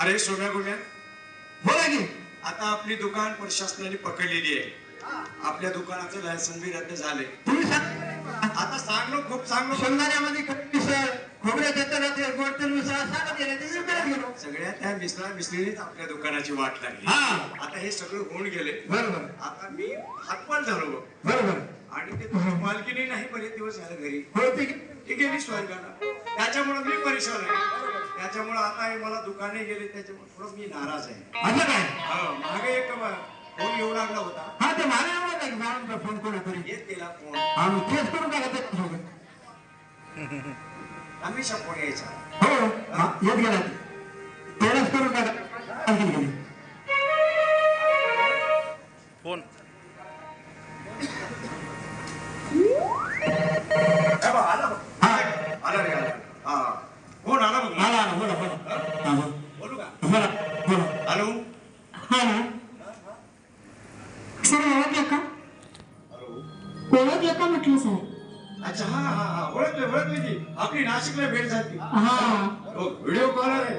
अरे सोम्या गोम्या बोला की. आता आपली दुकान प्रशासनाने पकडलेली आहे. आपल्या दुकानाचं लायसन बी रद्द झाले तुम्ही आता सांगलो खूप सांगलो. गेलो. सगळ्या त्या मिसळा मिसळीनेच आपल्या दुकानाची वाट लागली. हा. आता हे सगळं होऊन गेले. बरोबर. आता मी हातपाल झालो. बरोबर. आणि ते मालकीने नाही बरेच दिवस झाले घरी. गेली स्वर्गाला. त्याच्यामुळे मी परेशान आहे. त्याच्यामुळे आता हे मला दुकाने गेले त्याच्यामुळे थोडं मी नाराज आहे. असं काय? हो, मागे एक फोन येऊ लागला होता. हा ते मला एवढं नाही मॅडमचा फोन कोणा तरी येत गेला फोन. आम्ही तेच करू का त्याच्यासोबत हमेशा फोन यायचा. हो हा, येत गेला. ते तेवढंच करू का आणखी गेली ओळखलं का म्हटलं सर अच्छा हा हा हा. ओळखले ओळखले की. आपली नाशिकला भेट झाली. हा. हो, व्हिडिओ कॉल आहे.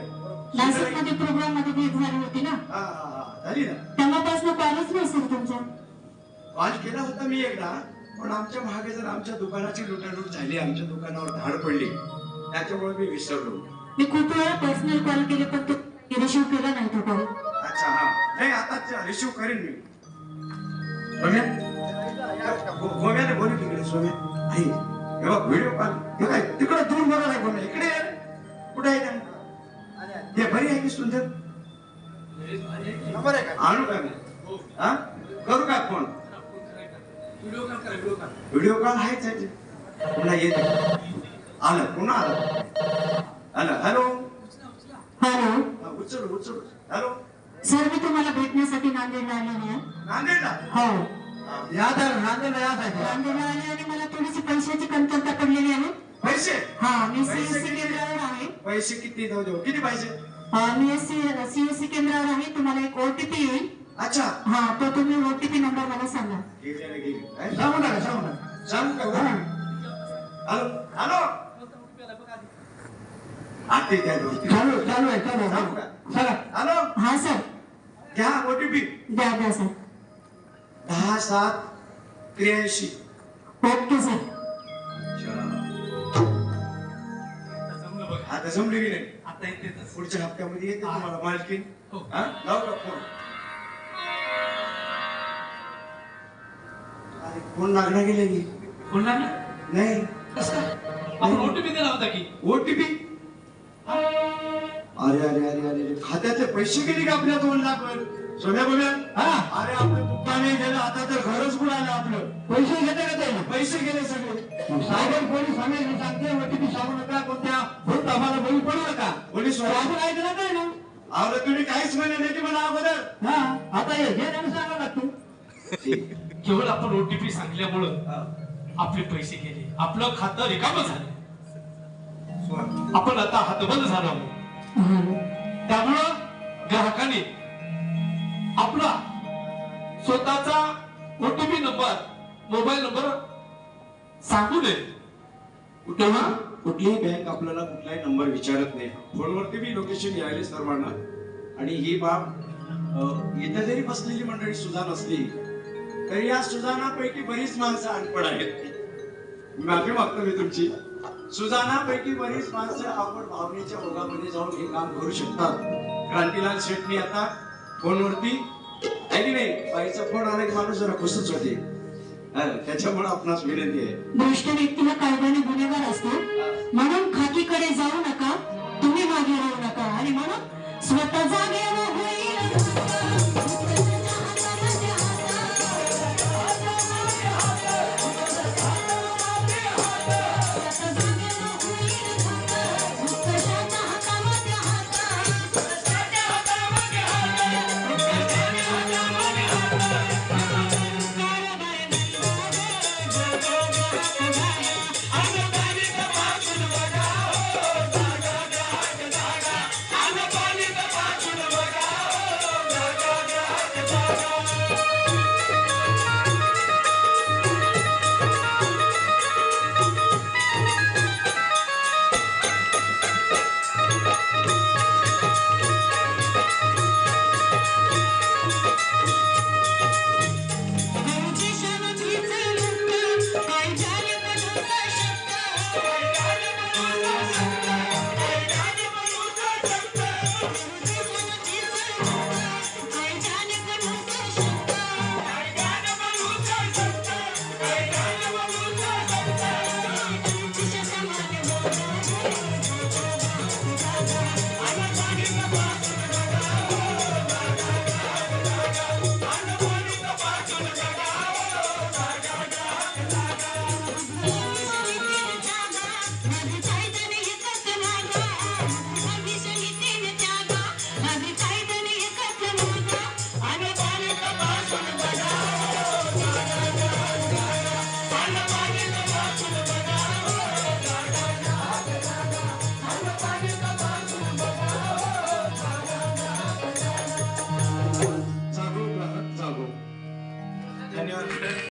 नाशिकमध्ये प्रोग्राममध्ये भेट झाली होती ना? हा हा हा. झाली ना? तेव्हापासून कॉलच नाही सर तुमचा. कॉल केला होता मी एकदा पण आमच्या मागे जर आमच्या दुकानाची लुटालूट झाली आमच्या दुकानावर धाड पडली त्याच्यामुळे मी विसरलो. मी खूप वेळा पर्सनल कॉल केले पण तो रिसिव्ह केला नाही तो कॉल अच्छा हा. नाही आता रिसिव्ह करेन मी. गो- गोम्याने बोलू तिकडे सोम्या आई हे बघ व्हिडिओ कॉल काय तिकडे दूर बघा नाही गोम्या इकडे. कुठे आहे त्या ते बरी आहे की सुंदर आणू का मी हा करू का फोन व्हिडिओ कॉल आहे ते. पुन्हा येत आलं पुन्हा आलं आलं हॅलो हॅलो उचल उचल हॅलो सर मी तुम्हाला भेटण्यासाठी नांदेडला आलेली आहे नांदेडला हो या तर नांदेड या साहेब नांदेडला आले आणि मला थोडीशी पैशाची कमतरता पडलेली आहे. पैसे? हा मी पैसे सीएससी किती? केंद्रावर आहे. पैसे किती? देऊ देऊ किती पैसे? अं, मी सीएससी केंद्रावर आहे. तुम्हाला एक ओटीपी येईल. अच्छा. हा तो तुम्ही ओटीपी नंबर मला सांगा? सांगू नका सांगू नका. सांगू का हो? Hello hello. आते द्या. चालू चालू आहे चालू आहे. सांगू का? चला. हॅलो. हा सर. घ्या ओटीपी द्या द्या सर. दहा सात त्र्याऐंशी सर आता जमले की नाही? आता येतेच पुढच्या हप्त्यामध्ये येते तुम्हाला मालकीन हा? लावू का फ़ोन? अरे फ़ोन लागला गेले की फ़ोन लागला? नाही. आपण ओटीपी दिला होता की? ओटीपी अरे अरे अरे अरे अरे. खात्याचे पैसे गेले का आपल्या दोन लाख वर. सोन्या बोल्या हा. अरे आपलं दुकाने पैसे घेते का ते पैसे गेले सगळे. सायबर आम्ही मी सांगते ओटीपी सांगू नका कोणत्या भूत आम्हाला बळी पडू नका. तो आपण ऐकलं नाही ना? अरे तुम्ही काहीच म्हणे नाही की मला अगोदर. हा आता हे घे आणि सांगा लागतो. केवळ आपण ओटीपी सांगल्यामुळं हा. आपले पैसे गेले. आपलं खातं रिकामं झालं. आपण आता हातबंद झालो. त्यामुळं ग्राहकांनी आपला स्वतःचा ओटीपी नंबर मोबाईल नंबर सांगू नये तेव्हा कुठलीही बँक आपल्याला कुठलाही नंबर विचारत नाही. फोनवरती बी लोकेशन यायले सर्वांना. आणि ही बाब अं, इथं जरी बसलेली मंडळी सुद्धा नसली तरी या सुजानापैकी बरीच माणसं अनपड आहेत. माफी मागतो मी तुमची. सुजानापैकी बरीच माणसं आपण भावनेच्या ओघामध्ये जाऊन हे काम करू शकतात. क्रांतीलाल शेटणी आता फोनवरती आहे की नाही बाईचा फोन आला की माणूस जरा खुशच होते. त्याच्यामुळे आपणास विनंती आहे. भ्रष्ट व्यक्तीला कायद्याने गुन्हेगार असतो. म्हणून खाकीकडे जाऊ नका. तुम्ही मागे राहू नका. आणि म्हणून स्वतः जागेवर